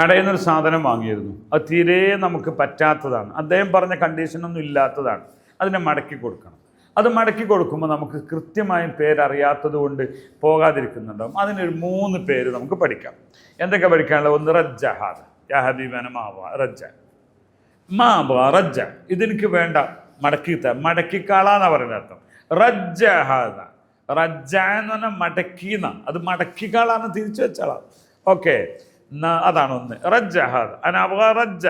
കടയിൽ നിന്നൊരു സാധനം വാങ്ങിയിരുന്നു. അത് തീരെ നമുക്ക് പറ്റാത്തതാണ്. അദ്ദേഹം പറഞ്ഞ കണ്ടീഷനൊന്നും ഇല്ലാത്തതാണ്. അതിനെ മടക്കി കൊടുക്കണം. അത് മടക്കി കൊടുക്കുമ്പോൾ നമുക്ക് കൃത്യമായും പേരറിയാത്തത് കൊണ്ട് പോകാതിരിക്കുന്നുണ്ടാവും. അതിനൊരു മൂന്ന് പേര് നമുക്ക് പഠിക്കാം. എന്തൊക്കെ പഠിക്കാനുള്ളത് ഒന്ന് റജ്ജഹാദ്. യാ ഹബീബന മാവ റജ്ജ. മാവ റജ്ജ. ഇതെനിക്ക് വേണ്ട. മടക്കി മടക്കിക്കാളാന്നാ പറയുന്ന അർത്ഥം. റജ്ജഹാദ. റജ്ജ എന്ന് പറഞ്ഞാൽ മടക്കീന്ന. അത് മടക്കിക്കാളാന്ന് തിരിച്ചു വെച്ചാളാണ് ഓക്കെ. അതാണ് ഒന്ന്. റജ്ജഹാദ അനവ റജ്ജ.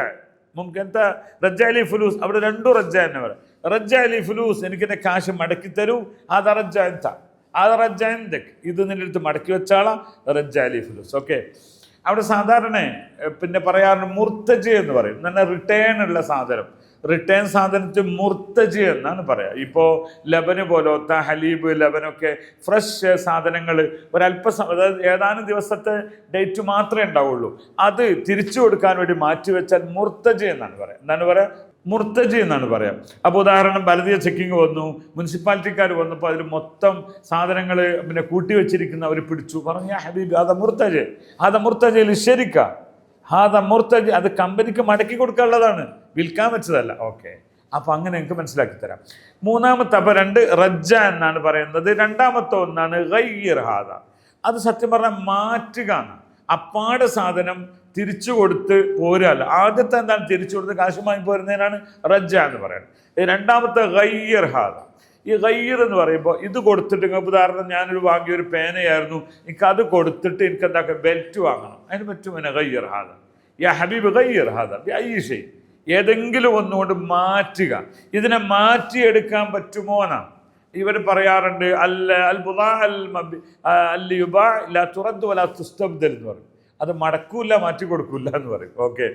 എന്താ റജ്ജ അലി ഫുലൂസ് അവിടെ രണ്ടും റജ്ജ എന്നെ പറയാം. റജ്ജ അലി ഫുലൂസ് എനിക്ക് എന്റെ കാശ് മടക്കി തരൂ. അത് റജ്ജ എന്താ? അത് റജ്ജ എന്തൊക്കെ ഇത് നിന്റെ അടുത്ത് മടക്കി വെച്ചാളാ. റജ്ജ അലി ഫുലൂസ്. ഓക്കെ. അവിടെ സാധാരണ പിന്നെ പറയാറുണ്ട് മുർത്തജ് എന്ന് പറയും. നല്ല റിട്ടേൺ ഉള്ള സാധനം. റിട്ടേൺ സാധനത്തിന് മുർത്തജ് എന്നാണ് പറയുക ഇപ്പോൾ ലബന് പോലത്തെ ഹലീബ് ലബനൊക്കെ ഫ്രഷ് സാധനങ്ങൾ ഒരല്പ സ- അതായത് ഏതാനും ദിവസത്തെ ഡേറ്റ് മാത്രമേ ഉണ്ടാവുള്ളൂ. അത് തിരിച്ചു കൊടുക്കാൻ വേണ്ടി മാറ്റിവെച്ചാൽ മുർത്തജ് എന്നാണ് പറയുക എന്താണ് പറയുക മുർത്തജി എന്നാണ് പറയാം. അപ്പോൾ ഉദാഹരണം ഭാരതീയ ചെക്കിങ് വന്നു മുനിസിപ്പാലിറ്റിക്കാർ വന്നപ്പോൾ അതിൽ മൊത്തം സാധനങ്ങൾ പിന്നെ കൂട്ടി വെച്ചിരിക്കുന്ന അവർ പിടിച്ചു. പറഞ്ഞു "യാ ഹബീബ് അത മുർത്തജ്. അത മുർത്തജയിൽ ശരിക്ക. ഹാദ മുർത്തജ് അത് കമ്പനിക്ക് മടക്കി കൊടുക്കാനുള്ളതാണ്. വിൽക്കാൻ വെച്ചതല്ല. ഓക്കെ. അപ്പോൾ അങ്ങനെ എനിക്ക് മനസ്സിലാക്കി തരാം. മൂന്നാമത്തെ അപ്പോൾ രണ്ട് റജ്ജ എന്നാണ് പറയുന്നത്. രണ്ടാമത്തെ ഒന്നാണ് ഗയ്യർ ഹാദ. അത് സത്യം പറഞ്ഞാൽ മാറ്റുക അപ്പാടെ സാധനം തിരിച്ചു കൊടുത്ത് പോരല്ല. ആദ്യത്തെ എന്താണ് തിരിച്ചു കൊടുത്ത് കാശ് വാങ്ങി പോരുന്നതിനാണ് റജ്ജ എന്ന് പറയുന്നത്. രണ്ടാമത്തെ ഗയ്യർ ഹാദ. ഈ ഗയ്യർ എന്ന് പറയുമ്പോൾ ഇത് കൊടുത്തിട്ട് നിങ്ങൾക്ക് ഉദാഹരണം ഞാനൊരു വാങ്ങിയ ഒരു പേനയായിരുന്നു എനിക്ക് അത് കൊടുത്തിട്ട് എനിക്ക് എന്താക്കുക ബെൽറ്റ് വാങ്ങണം. അതിന് പറ്റും എന്നെ ഗയ്യർ ഹാദ. യാ ഹബീബ് ഗയ്യർ ഹാദ. ഐഷേ ഏതെങ്കിലും ഒന്നുകൊണ്ട് മാറ്റുക. ഇതിനെ മാറ്റിയെടുക്കാൻ പറ്റുമോ എന്നാണ്. ഇവർ പറയാറുണ്ട് അല്ല അൽ ബുദാ അൽ മബി അൽ യുബാ ലാ തുറദ്ദു വലാ തുസ്തബ്ദൽ എന്ന് പറയും. അത് മടക്കൂല മാറ്റി കൊടുക്കൂല എന്ന് പറയും. ഓക്കെ.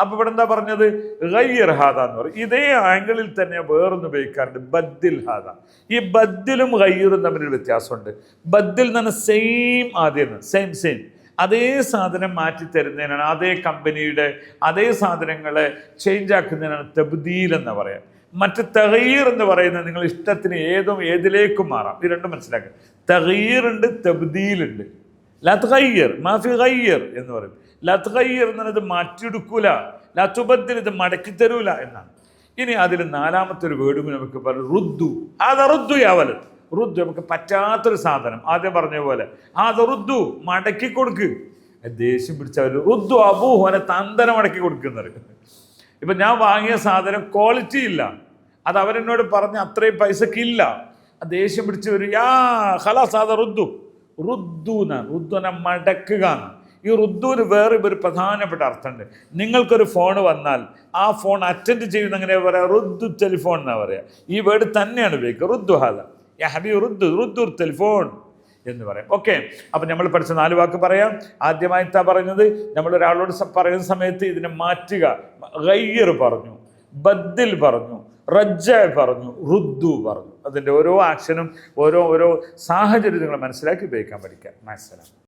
അപ്പൊ ഇവിടെ എന്താ പറഞ്ഞത്? ഗയ്യർ ഹാദ എന്ന് പറയും. ഇതേ ആംഗിളിൽ തന്നെ വേറൊന്ന് ഉപയോഗിക്കാറുണ്ട്. ബദ്ദിൽ ഹാദ. ഈ ബദ്ദിലും ഗയ്യറും തമ്മിലൊരു വ്യത്യാസമുണ്ട്. ബദ്ദിൽ പറഞ്ഞാൽ സെയിം ആദ്യം സെയിം സെയിം അതേ സാധനം മാറ്റി തരുന്നതിനാണ് അതേ കമ്പനിയുടെ അതേ സാധനങ്ങളെ ചേഞ്ച് ആക്കുന്നതിനാണ് തബ്ദീൽ എന്ന് പറയാം മറ്റ് തകീർ എന്ന് പറയുന്നത് നിങ്ങൾ ഇഷ്ടത്തിന് ഏതും ഏതിലേക്കും മാറാം. ഇത് രണ്ടും മനസ്സിലാക്കുക. തകീർ ഉണ്ട് തബ്ദീൽ ഉണ്ട്. കയ്യർ മാഫി ഗയ്യർ എന്ന് പറയും. ലത്ഗയ്യർ എന്ന് പറയുന്നത് മാറ്റിയെടുക്കൂല. ലത്തുബദ്ദിൽ ഇത് മടക്കി തരൂല എന്നാണ്. ഇനി അതിൽ നാലാമത്തെ ഒരു വേർഡും നമുക്ക് പറഞ്ഞു റുദ്ദു. അത് റുദ്ദു യാവൽ റുദ്ദു നമുക്ക് പറ്റാത്തൊരു സാധനം. ആദ്യം പറഞ്ഞ പോലെ. അത് റുദ്ദു മടക്കി കൊടുക്ക്. ദേഷ്യം പിടിച്ചവർ റുദ്ദു അബൂഹു അവനെ തന്തനം മടക്കി കൊടുക്കുന്നത് ഇപ്പം ഞാൻ വാങ്ങിയ സാധനം ക്വാളിറ്റി ഇല്ല. അത് അവരെന്നോട് പറഞ്ഞ അത്രയും പൈസക്കില്ല ദേഷ്യം പിടിച്ച് വരും യാ ഹലാസ് അത് റുദ്ദു. റുദ്ദു റുദ്ദുനെ മടക്കുക എന്ന്. ഈ റുദ്ദൂന് വേറെ ഒരു പ്രധാനപ്പെട്ട അർത്ഥമുണ്ട്. നിങ്ങൾക്കൊരു ഫോൺ വന്നാൽ ആ ഫോൺ അറ്റൻഡ് ചെയ്യുന്ന അങ്ങനെ പറയാ? റുദ്ദു ടെലിഫോൺ എന്നാ പറയാ. ഈ വേർഡ് തന്നെയാണ് ഉപയോഗിക്കുക. റുദ്ദു ഹാദ. ഹബി റുദ്ദു റുദ്ദു ടെലിഫോൺ എന്ന് പറയാം. ഓക്കെ. അപ്പം നമ്മൾ പഠിച്ച നാല് വാക്ക് പറയാം. ആദ്യമായിട്ടാണ് പറഞ്ഞത് നമ്മൾ ഒരാളോട് പറയുന്ന സമയത്ത് ഇതിനെ മാറ്റുക. ഗയ്യർ പറഞ്ഞു ബദ്ദിൽ പറഞ്ഞു റജ്ജ പറഞ്ഞു റുദ്ദു പറഞ്ഞു. അതിന്റെ ഓരോ ആക്ഷനും ഓരോ ഓരോ സാഹചര്യം നിങ്ങൾ മനസ്സിലാക്കി ഉപയോഗിക്കാൻ പഠിക്കാം. മനസ്സിലാക്കാം